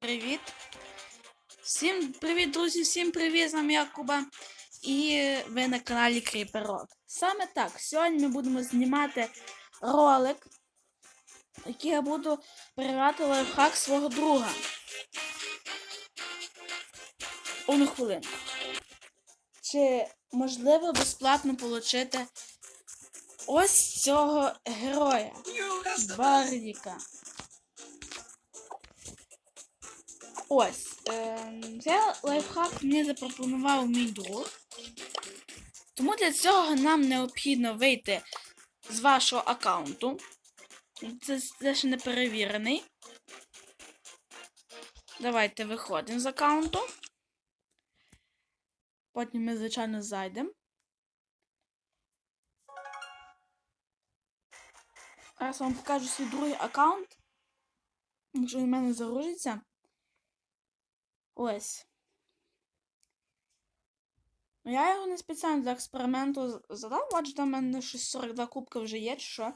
Привіт. Всім привіт, друзі, всім привіт, з вами я Куба. І ви на каналі Rock. Саме так, сьогодні ми будемо знімати ролик, який я буду перевіряти лайфхак свого друга. Одну хвилинку. Чи можливо безплатно отримати ось цього героя? Барліка. Ось. Е, цей лайфхак мені запропонував мій друг. Тому для цього нам необхідно вийти з вашого аккаунту. Це, це ще не перевірений. Давайте виходимо з аккаунту. Потім ми, звичайно, зайдемо. Зараз вам покажу свій другий аккаунт. Якщо він в мене загрузиться. Ось. Я його не спеціально для експерименту задав, бачу, там в мене щось 42 кубка вже є, чи що.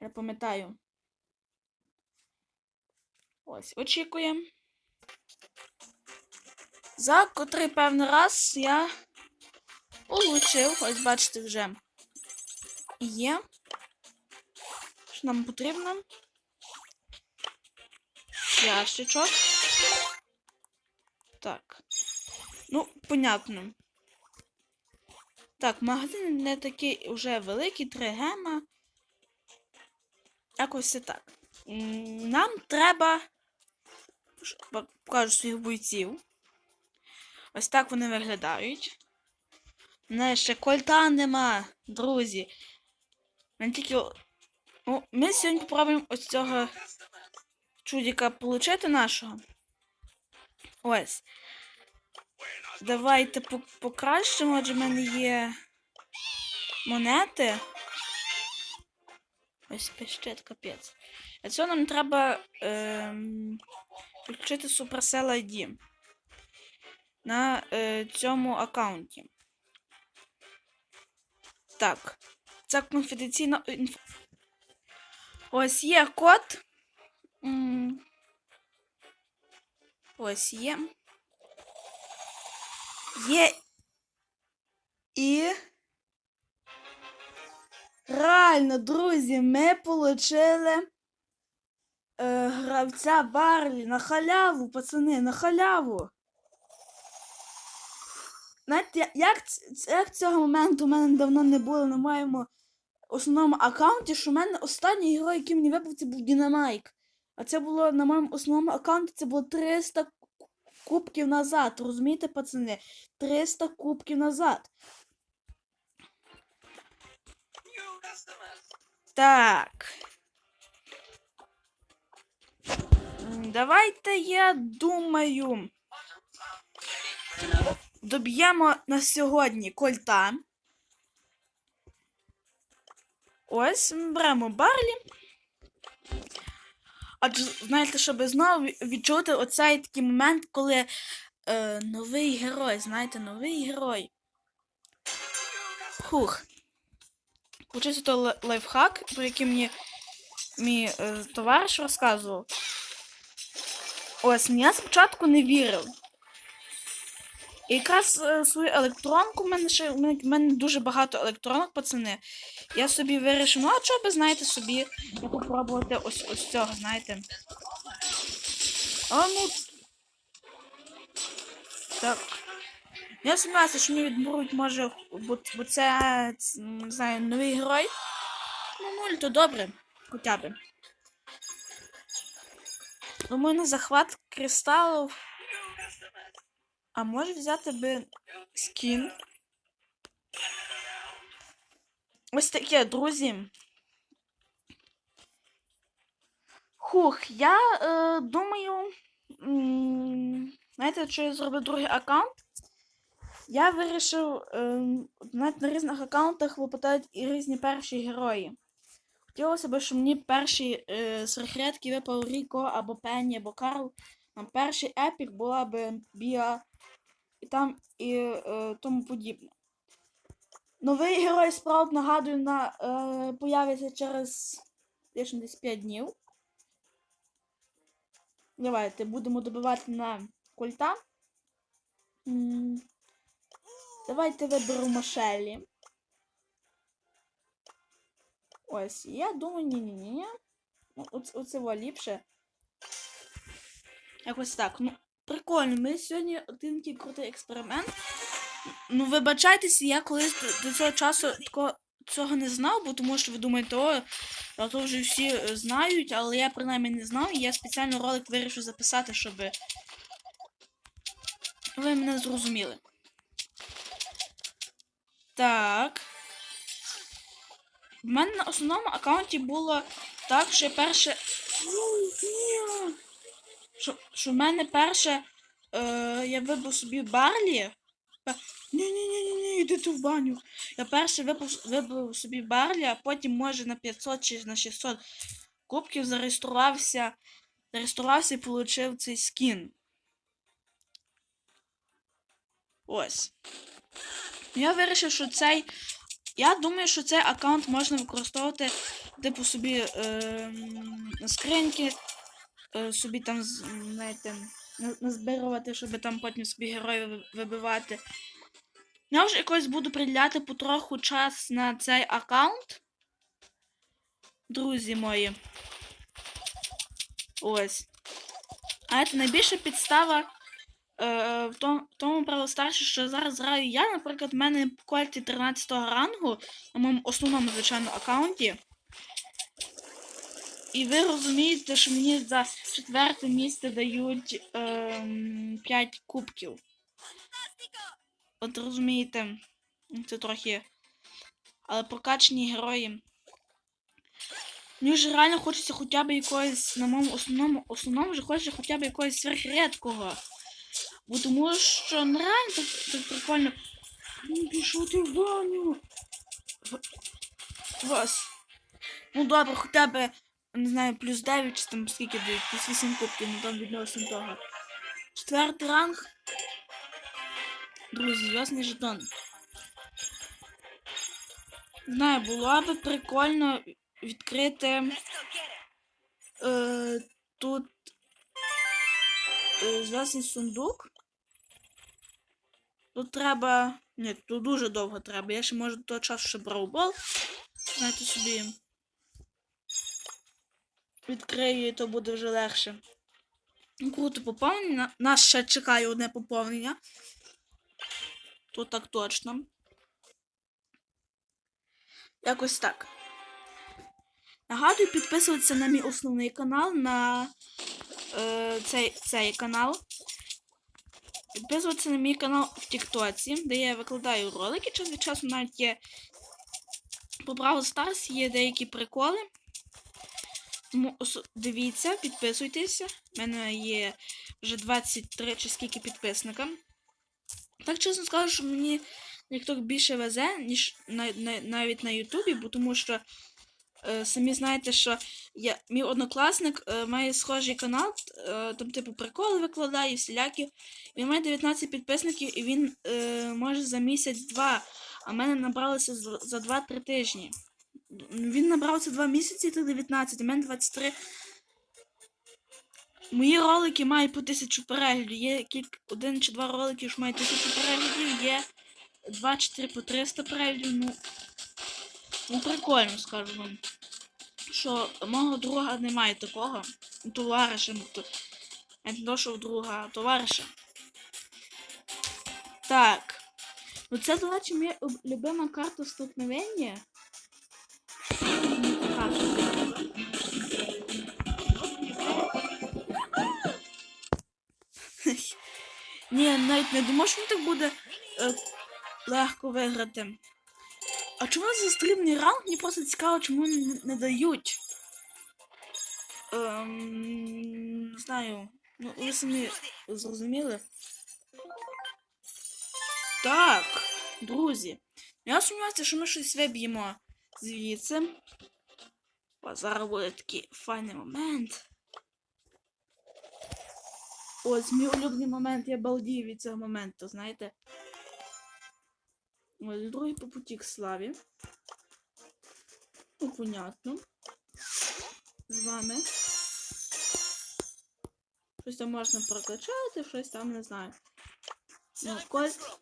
Я пам'ятаю. Ось, очікуємо. За котрий певний раз я получив, ось бачите, вже є. Що нам потрібно? Ящичок. Так. Ну, понятно. Так, магазин не такий вже великий, 3 гема. Якось це так. Нам треба. Покажу своїх бойців. Ось так вони виглядають. У мене ще кольта нема, друзі. Мене тільки. о- Ну, ми сьогодні попробуємо ось цього чудіка получити нашого. Ось. Давайте покращимо, адже в мене є монети. Ось пищить капець. Для цього нам треба ем, включити Supercell ID на е, цьому аккаунті. Так. Це конфіденційна інфo. Ось є код. Ось є. Є. І. Реально, друзі, ми отримали е, гравця Барлі на халяву, пацани, на халяву. Знаєте, як, як цього моменту у мене давно не було на моєму основному аккаунті, що в мене останній герой, який мені випав, це був Дінамайк. А це було на моєму основному аккаунті, це було 300 кубків назад. Розумієте, пацани? 300 кубків назад. Так. Давайте, я думаю, доб'ємо на сьогодні кольта. Ось беремо Барлі. Адже, знаєте, щоб знову відчути оцей такий момент, коли е, новий герой, знаєте, новий герой. Хух. Получився той лайфхак, про який мені мій е, товариш розказував. Ось, я спочатку не вірив. І якраз е, свою електронку, в мене ще в мене дуже багато електронок, пацани. Я собі вирішив, ну а чого би, знаєте, собі не попробувати ось ось цього, знаєте. А ну. Так. Я сумніваюся, що мені відберуть, може, бо, це, не знаю, новий герой. Ну, нуль, то добре, хоча б. Думаю, на захват кристалів. А може взяти би скін? Ось таке, друзі. Хух, я е, думаю. Знаєте, що я зробив другий аккаунт? Я вирішив, е, навіть на різних аккаунтах випадають і різні перші герої. Хотілося б, щоб мені перший е, з випав Ріко або Пенні, або Карл. Там перший епік була б Біа і там і е, тому подібне. Новий герой Спраут, нагадую, на, е, появиться через десь десь 5 днів. Давайте будемо добивати на кольта. Давайте виберемо Шеллі. Ось, я думаю, ні-ні-ні. Оце во ліпше. Якось так. Ну, прикольно. Ми сьогодні один такий крутий експеримент. Ну, вибачайтеся, я колись до, цього часу такого, цього не знав, бо тому що ви думаєте, о, а то вже всі е, знають, але я принаймні не знав, і я спеціально ролик вирішив записати, щоб ви мене зрозуміли. Так. В мене на основному аккаунті було так, що перше. Що, що в мене перше. Е, я вибив собі Барлі. Йди ти в баню. Я перше вибив, вибив собі Барлі, а потім, може, на 500 чи на 600 кубків зареєструвався. Зареєструвався і отримав цей скін. Ось. Я вирішив, що цей. Я думаю, що цей аккаунт можна використовувати, типу, собі е, скриньки, е, собі там, знаєте, назбирувати, щоб там потім собі героїв вибивати. Я вже якось буду приділяти потроху час на цей аккаунт. Друзі мої. Ось. А це найбільша підстава е, в тому, в тому правило що зараз граю я, наприклад, в мене кольті 13 рангу на моєму основному, звичайно, аккаунті. І ви розумієте, що мені за четверте місце дають ем, 5 кубків. От розумієте, це трохи. Але прокачені герої. Мені вже реально хочеться хоча б якогось на моєму основному основному вже хочеться хоча б якогось сверхрідкого. Бо тому що ну, реально так, так прикольно. Ну, пішов ти в баню. Вас. Ну добре, хоча б, не знаю, плюс 9 чи там скільки дають, плюс 8 кубків, ну там відносно того. Четвертий ранг. Друзі, зв'язний жетон. Знаю, було би прикольно відкрити е, тут е, зв'язний сундук. Тут треба. Ні, тут дуже довго треба. Я ще можу до того часу ще браубол. Знаєте собі. Відкрию і то буде вже легше. Ну, Круто поповнення. Нас ще чекає одне поповнення. То так точно. Якось так. Нагадую підписуватися на мій основний канал, на е, цей, цей канал. Підписуватися на мій канал в Тіктоці, де я викладаю ролики час від часу навіть є по Brawl Stars є деякі приколи. Тому дивіться, підписуйтеся. У мене є вже 23 чи скільки підписника. Так чесно скажу, що мені TikTok більше везе, ніж на, на, навіть на Ютубі, бо тому що е, самі знаєте, що я, мій однокласник е, має схожий канал, е, там, типу, приколи викладає, всілякі. Він має 19 підписників і він е, може за місяць-два, а мене набралося за, за 2-3 тижні. Він набрався 2 місяці, то 19, а мене 23. Мої ролики мають по 1000 переглядів. Є кілька, один чи два ролики, що мають 1000 переглядів, є 2-4 по 300 переглядів. Ну, ну прикольно, скажу вам. Що мого друга немає такого. Товариша, ну, не то, що в друга, товариша. Так. Ну це, до речі, моя любима карта столкновення. Ні, навіть не думав, що так буде е, легко виграти. А чому за стрімний ранг? Мені просто цікаво, чому не, не дають. Ем, не знаю. Ну, ви самі зрозуміли. Так, друзі. Я сумніваюся, що ми щось виб'ємо звідси. Зараз буде такий файний момент. Ось мій улюблений момент, я балдію від цього моменту, знаєте. Ось другий по путі к славі. Ну, понятно. З вами. Щось там можна прокачати, щось там не знаю. Ну, кольт.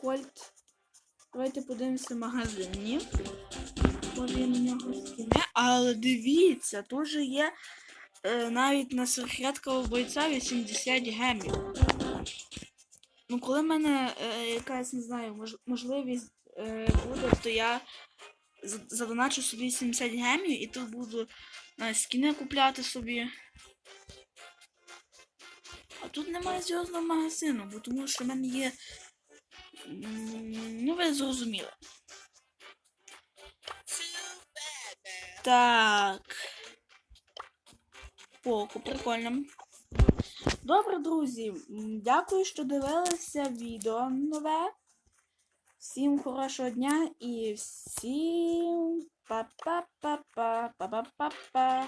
Кольт. Давайте подивимося в магазині. Може є на нього скіни. Але дивіться, тут же є навіть на секреткового бойця 80 гемів. Ну, коли в мене е, якась, не знаю, мож, можливість е, буде, то я задоначу собі 70 гемів і тут буду е, скіни купляти собі. А тут немає зв'язного магазину, бо тому що в мене є. Ну, ви зрозуміли. Так. Поку, прикольно. Добре, друзі. Дякую, що дивилися відео нове. Всім хорошого дня і всім па-па-па-па, па-па-па-па.